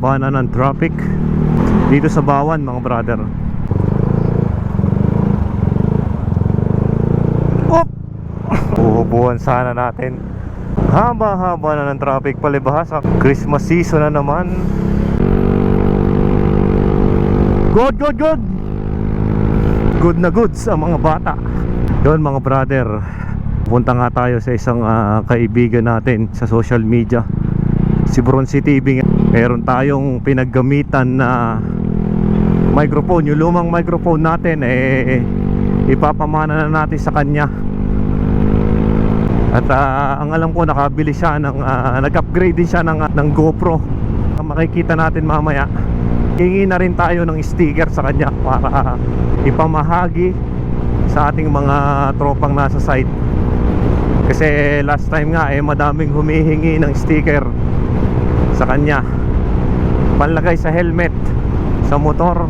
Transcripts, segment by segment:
haba na ng traffic dito sa Bawan mga brother. Op! Uhubuhan sana natin. Haba-haba na ng traffic palibahas. Christmas season na naman. Good, good, good! Good na goods ang mga bata. Yun mga brother. Punta nga tayo sa isang ah, kaibigan natin sa social media. Si Bronzy TV. Meron tayong pinaggamitan na microphone. Yung lumang microphone natin eh ipapamana na natin sa kanya. At ah, ang alam ko nakabili siya ng ah, nag-upgrade din siya ng, ng GoPro. Ang makikita natin mamaya. Hingi na rin tayo ng sticker sa kanya para ipamahagi sa ating mga tropang nasa site. Kasi last time nga eh madaming humihingi ng sticker sa kanya. Panlagay sa helmet sa motor.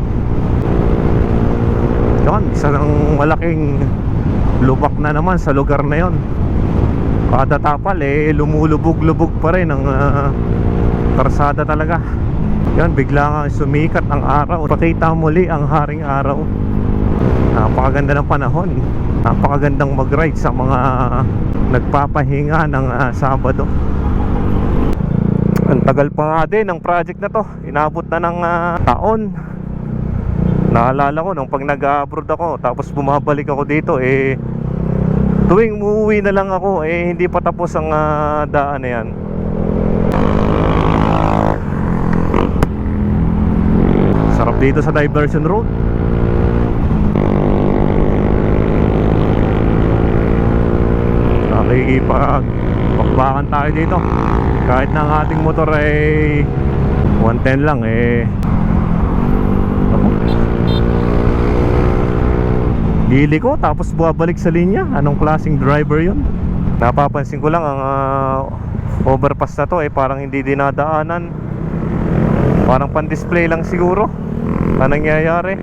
Yun, isang malaking lubak na naman sa lugar na yon. Kada tapal eh lumulubog-lubog pa rin ang ah, karsada talaga. Yan, bigla nga sumikat ang araw. Pakita muli ang haring araw. Napakaganda ng panahon. Napakagandang mag-ride sa mga nagpapahinga ng ah, Sabado. Tagal pa nga din ng project na to. Inabot na ng ah, taon. Naalala ko nung pag nag-abroad ako tapos bumabalik ako dito eh tuwing umuwi na lang ako eh hindi pa tapos ang ah, daan na yan. Sarap dito sa diversion road. Nakikipag bakbakan tayo dito. Kahit na ang ating motor ay 110 lang eh. Dili ko tapos bumabalik sa linya. Anong klaseng driver 'yun? Napapansin ko lang ang ah, overpass na to eh parang hindi dinadaanan. Parang pan-display lang siguro. Ano nangyayari?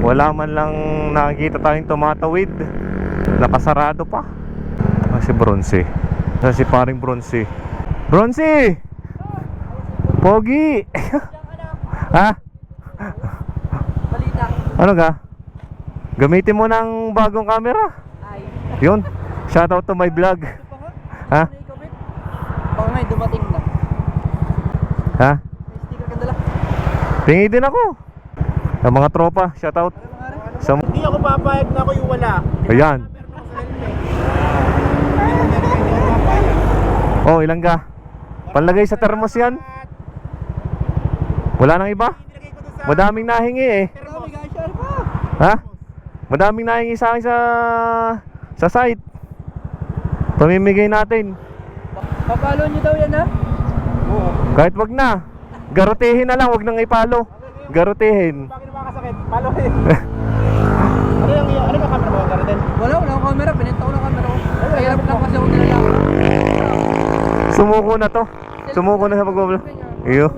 Wala man lang nakikita tayong tumatawid. Nakasarado pa. Ah, si Bronzy. Ah, si paring Bronzy. Bronzy! Pogi! ha? Balita. Ano ka? Gamitin mo ng bagong camera. Ay. Yun. Shoutout to my vlog. Ha? Ano? Baka may dumating na. Ha? May sticker ka dala. Tingi din ako. Ang mga tropa, shoutout. Sa Hindi ako papayag na ako yung wala. Ayan. Oh, ilang ka? Panlagay sa termos yan. Wala nang iba? Madaming nahingi eh. Ha? Madaming nahingi sa akin sa sa site. Pamimigay natin. Papalo nyo daw yan ha? Oo. Kahit wag na. Garotehin na lang, wag nang ipalo. Garotehin. Bakit nakakasakit? Palo eh. ano yung ano yung camera mo? Wala, wala akong camera Sumuko na to. Sumuko na sa pag-vlog. Iyo.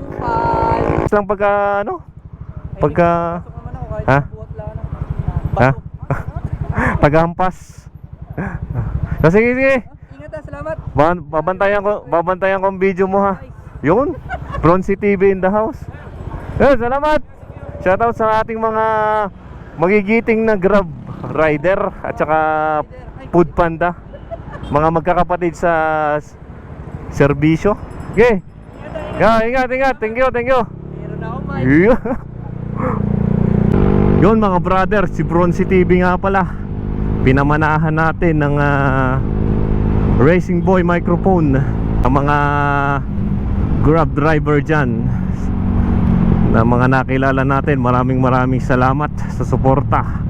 Lang pagka ano? Pagka Ha? Ha? Tagahampas. So, sige, sige. Ingat ha, salamat. Ba- babantayan ko, babantayan ko ang video mo ha. Yun. Bronzy TV in the house. Yun, salamat. Shoutout sa ating mga magigiting na Grab rider at saka Food Panda. Mga magkakapatid sa serbisyo. Okay. Yeah, ingat, ingat. Thank you, thank you. Meron ako, Mike. Yeah. Yun mga brother, si Bronzy TV nga pala. Pinamanahan natin ng ah, Racing Boy microphone. Ang mga Grab driver dyan na mga nakilala natin. Maraming maraming salamat sa suporta.